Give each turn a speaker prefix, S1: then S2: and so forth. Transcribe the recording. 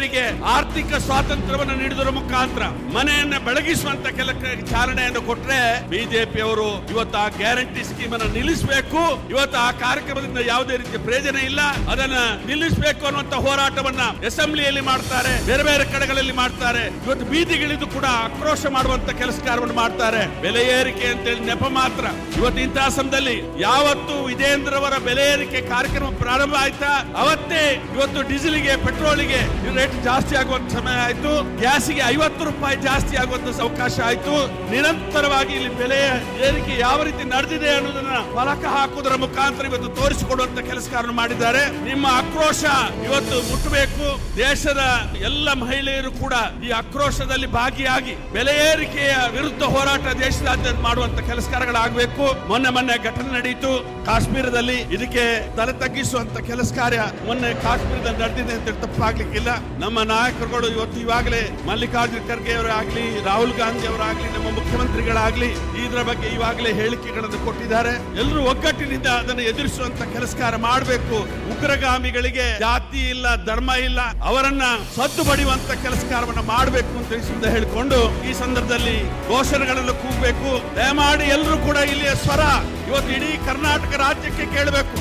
S1: ಮಹಿಳೆಯರಿಗೆ ಆರ್ಥಿಕ ಸ್ವಾತಂತ್ರ್ಯವನ್ನು ನೀಡುವುದರ ಮುಖಾಂತರ ಮನೆಯನ್ನ ಬೆಳಗಿಸುವಂತ ಕೆಲ ಚಾಲನೆಯನ್ನು ಕೊಟ್ರೆ ಬಿಜೆಪಿಯವರು ಇವತ್ತು ಆ ಗ್ಯಾರಂಟಿ ಸ್ಕೀಮ್ ಅನ್ನು ನಿಲ್ಲಿಸಬೇಕು. ಇವತ್ತು ಆ ಕಾರ್ಯಕ್ರಮದಿಂದ ಯಾವುದೇ ರೀತಿಯ ಪ್ರಯೋಜನ ಇಲ್ಲ. ಅದನ್ನ ನಿಲ್ಲಿಸಬೇಕು ಅನ್ನುವಂತ ಹೋರಾಟವನ್ನ ಅಸೆಂಬ್ಲಿಯಲ್ಲಿ ಮಾಡ್ತಾರೆ, ಬೇರೆ ಬೇರೆ ಕಡೆಗಳಲ್ಲಿ ಮಾಡ್ತಾರೆ. ಇವತ್ತು ಬೀದಿಗಿಳಿದು ಕೂಡ ಆಕ್ರೋಶ ಮಾಡುವಂತ ಕೆಲಸ ಕಾರ್ಯವನ್ನು ಮಾಡ್ತಾರೆ. ಬೆಲೆ ಏರಿಕೆ ಅಂತೇಳಿ ನೆಪ ಮಾತ್ರ. ಇವತ್ತು ಇಂತಹ ಸಮಯದಲ್ಲಿ ಯಾವತ್ತು ವಿಜೇಂದ್ರವರ ಬೆಲೆ ಏರಿಕೆ ಕಾರ್ಯಕ್ರಮ ಪ್ರಾರಂಭ ಆಯ್ತಾ? ಅವತ್ತೇ ಇವತ್ತು ಡೀಸೆಲ್ಗೆ, ಪೆಟ್ರೋಲ್ಗೆ ರೇಟ್ ಜಾಸ್ತಿ ಆಗುವಂತ ಸಮಯ ಆಯ್ತು. ಗ್ಯಾಸಿಗೆ ಐವತ್ತು ರೂಪಾಯಿ ಜಾಸ್ತಿ ಆಗುವಂತ ಅವಕಾಶ ಆಯ್ತು. ನಿರಂತರವಾಗಿ ಇಲ್ಲಿ ಬೆಲೆ ಏರಿಕೆ ಯಾವ ರೀತಿ ನಡೆದಿದೆ ಅನ್ನೋದನ್ನ ಫಲಕ ಹಾಕುವುದರ ಮುಖಾಂತರ ಇವತ್ತು ತೋರಿಸಿಕೊಡುವಂತ ಕೆಲಸ ಕಾರ್ಯ ಮಾಡಿದ್ದಾರೆ. ನಿಮ್ಮ ಆಕ್ರೋಶ ಇವತ್ತು ಮುಟ್ಟಬೇಕು. ದೇಶದ ಎಲ್ಲ ಮಹಿಳೆಯರು ಕೂಡ ಈ ಆಕ್ರೋಶದಲ್ಲಿ ಭಾಗಿಯಾಗಿ ಬೆಲೆ ಏರಿಕೆಯ ವಿರುದ್ಧ ಹೋರಾಟ ದೇಶದಾದ್ಯಂತ ಮಾಡುವಂತ ಕೆಲಸ ಕಾರ್ಯಗಳಾಗಬೇಕು ಮೊನ್ನೆ ಮೊನ್ನೆ ಘಟನೆ ನಡೆಯಿತು ಕಾಶ್ಮೀರದಲ್ಲಿ ಇದಕ್ಕೆ ತಲೆ ತಗ್ಗಿಸುವಂತ ಕೆಲಸ ಕಾರ್ಯ ಮೊನ್ನೆ ಕಾಶ್ಮೀರದಲ್ಲಿ ನಡೆದಿದೆ ಅಂತ ತಪ್ಪಾಗ್ಲಿಕ್ಕಿಲ್ಲ. ನಮ್ಮ ನಾಯಕರುಗಳು ಇವತ್ತು ಇವಾಗಲೇ ಮಲ್ಲಿಕಾರ್ಜುನ ಖರ್ಗೆ ಅವರಾಗ್ಲಿ ರಾಹುಲ್ ಗಾಂಧಿ ಅವರಾಗ್ಲಿ ನಮ್ಮ ಮುಖ್ಯಮಂತ್ರಿಗಳಾಗ್ಲಿ ಇದರ ಬಗ್ಗೆ ಇವಾಗಲೇ ಹೇಳಿಕೆಗಳನ್ನು ಕೊಟ್ಟಿದ್ದಾರೆ. ಎಲ್ಲರೂ ಒಗ್ಗಟ್ಟಿನಿಂದ ಅದನ್ನು ಎದುರಿಸುವಂತ ಕೆಲಸಕಾರ ಮಾಡಬೇಕು. ಉಗ್ರಗಾಮಿಗಳಿಗೆ ಜಾತಿ ಇಲ್ಲ, ಧರ್ಮ ಇಲ್ಲ, ಅವರನ್ನ ಸದ್ದು ಬಡಿಯುವಂತ ಕೆಲಸಕಾರವನ್ನ ಮಾಡಬೇಕು ಅಂತ ಹೇಳಿಕೊಂಡು ಈ ಸಂದರ್ಭದಲ್ಲಿ ಘೋಷಣೆಗಳನ್ನು ಕೂಗಬೇಕು. ದಯಮಾಡಿ ಎಲ್ಲರೂ ಕೂಡ ಇಲ್ಲಿಯ ಸ್ವರ ಇವತ್ತು ಇಡೀ ಕರ್ನಾಟಕ ರಾಜ್ಯಕ್ಕೆ ಕೇಳಬೇಕು.